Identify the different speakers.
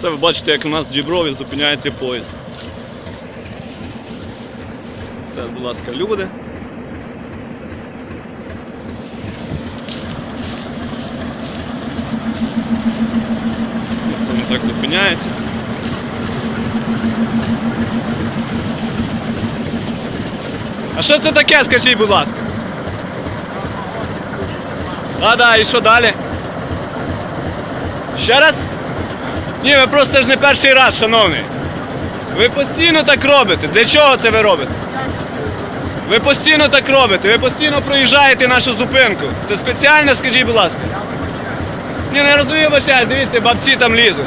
Speaker 1: Це ви бачите, як у нас в Діброві зупиняється поїзд. Це, будь ласка, люди. Це не так зупиняється. А що це таке, скажіть, будь ласка? А, да, і що далі? Ще раз? Ні, ви просто ж не перший раз, шановний. Ви постійно так робите. Для чого це ви робите? Ви постійно так робите, ви постійно проїжджаєте нашу зупинку. Це спеціально, скажіть, будь ласка. Ні, не розумію, бачаю, дивіться, бабці там лізуть.